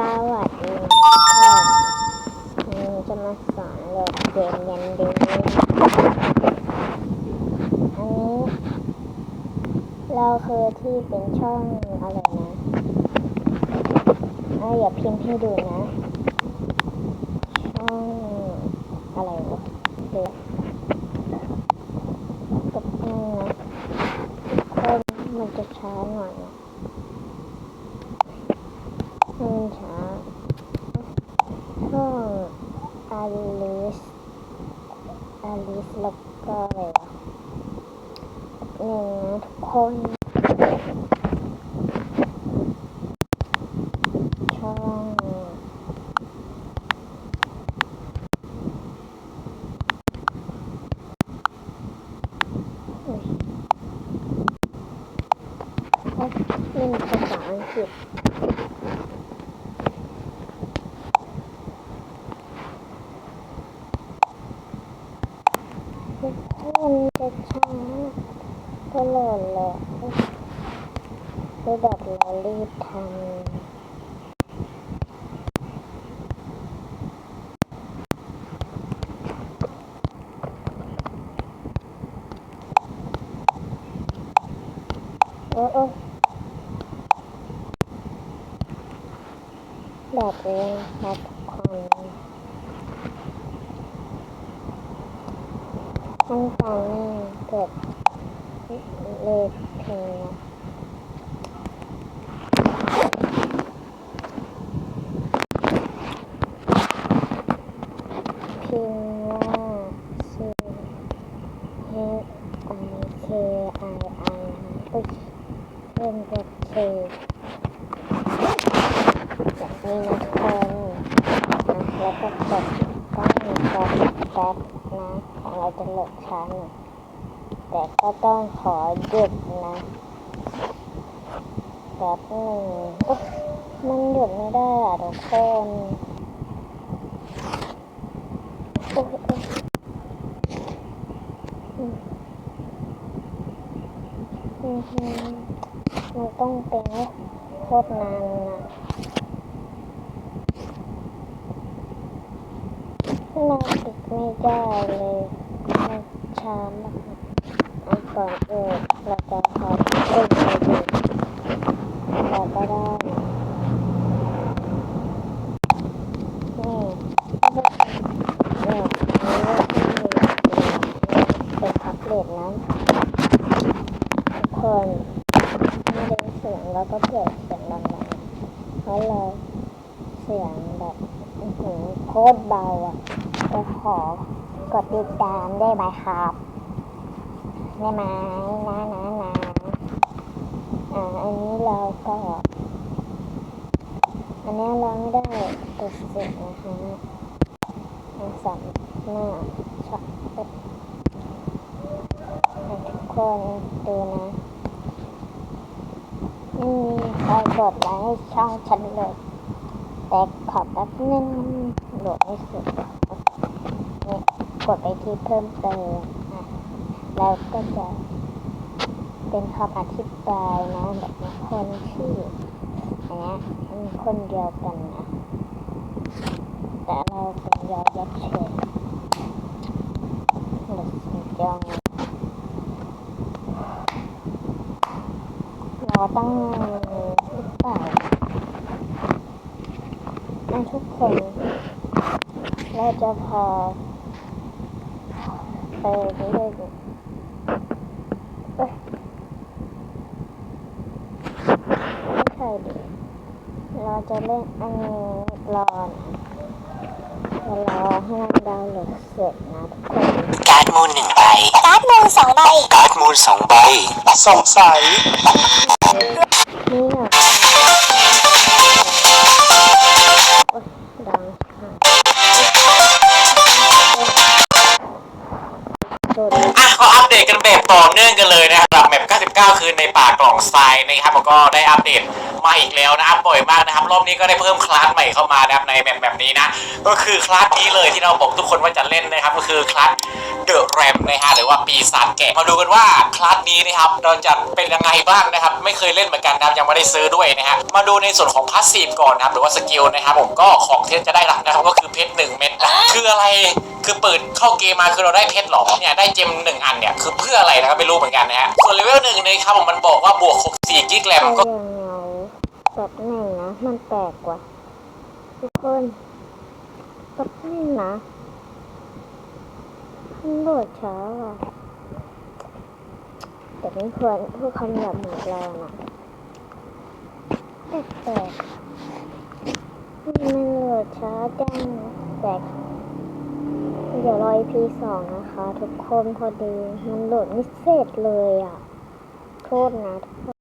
สวัสดีค่ะวันนี้จะมาสอนโหลดเกมยันดีอันนี้เราคือที่เป็นช่องอะไรนะอ่อย่าพิมพ์ให้ดูนะ ช่องอะไรวะเดี๋ยวกับนึงนะคนมันจะช้าหน่อยนะให้มันช้า องอลิสอลิสแล้วก็อะไรวะหนึ่งนะทุกคนช่องเอ้ยนี่มันภาษาอังกฤษ ทุกคนจะช้าตลอดเลยคือแบบเรารีบทำโอ้โอ้แบบนี้นะทุกคน ขั้นตอนแรกเกิดเลขพิมพ์นะพิมพ์ว่าชื่อ H I K I I อุ๊ยเพิ่มกด K แบบนี้นะคนนะแล้วก็กดตั้งแป๊บแป๊บนะของเรา จะหลดช้าหน่อยแต่ก็ต้องขอหยุดนะแป๊บหนึ่งมันหยุดไม่ได้อะทุกคนมันต้องเป็นโคตรนานนะเราปิดไม่ได้เลย ช้ามากอันก่อนอื่นเราจะขอเอ้ยไปดูเราก็ได้นะนี่เนี่ยอันนี้เป็นแท็บเล็ตนะทุกคนไม่ได้เสียงแล้วก็เปิดเสียงดังๆเพราะเราเสียงแบบอื้อหือโคตรเบาอะจะขอ กดติดตามได้ไหมครับได้ไหมนะนะนะอ่าอันนี้เราก็ อันนี้เราไม่ได้กดสียงนะคะอ่าสามหน้าช็อตให้ทุกคนดูนะไม่มีใครกดไลค์ให้ช่องฉันเลยแต่ขอแป๊บนึงโหลดไม่เสร็จ กดไปที่เพิ่มเติมอะแล้วก็จะเป็นคำอธิบายนะแบบนี้คนชื่ออันเนี้ยมันคนเดียวกันนะ แต่เราเป็นยอยักษ์เฉยหรือสิจองเราตั้งหรือเปล่านทุกคนเราจะพอ ยๆเอ้ยไม่ใช่ดิเราจะเล่นอันนี้รอนะจะรอให้มันดาวน์โหลดเสร็จนะทุกคนการ์ดมูลหนึ่งใบ การ์ดมูลสองใบ การ์ดมูลสองใบ สงสัยนี่ ดตกันแบบต่อเนื่องกันเลยนะครับสำหรับแมป9คืนในป่ากล่องทรายนะครับแล้วก็ได้อัปเดตมาอีกแล้วนะอัปบ่อยมากนะครับ รอบนี้ก็ได้เพิ่มคลาสใหม่เข้ามานะครับในแบบแบบนี้นะ ก็คือคลาสนี้เลยที่เราบอกทุกคนว่าจะเล่นนะครับ ก็คือคลาสเดอะแรมนะฮะหรือว่าปีศาจแกะมาดูกันว่าคลาสนี้นะครับเราจะเป็นยังไงบ้างนะครับ ไม่เคยเล่นเหมือนกันนะครับยังไม่ได้ซื้อด้วยนะฮะมาดูในส่วนของพาสซีฟก่อนนะครับหรือว่าสกิลนะครับผมก็ของที่จะได้รับนะครับก็คือเพชรหนึ่งเม็ด คืออะไร คือเปิดเข้าเกมมาคือเราได้เพชรหรอเนี่ยได้เจมหนึ่งอันเนี่ยคือเพื่ออะไรนะครับไม่รู้เหมือนกันนะฮะส่วนเลเวลหนึ่งนะครับผมมันบอกว่าบวก64กิกแรมแต่ก็ยังไงแบบหนึ่งนะมันแปลกกว่าทุกคนแบบหนึ่งนะมันโหลดช้าอะแต่ไม่ควรผู้คำหยาบเหมือนเรานะแปลกๆมันโหลดช้าจังแปลกเดี๋ยวรอ EP สองนะคะ ทุกคนพอดี มันโหลดไม่เสร็จเลยอะ โทษนะทุกคน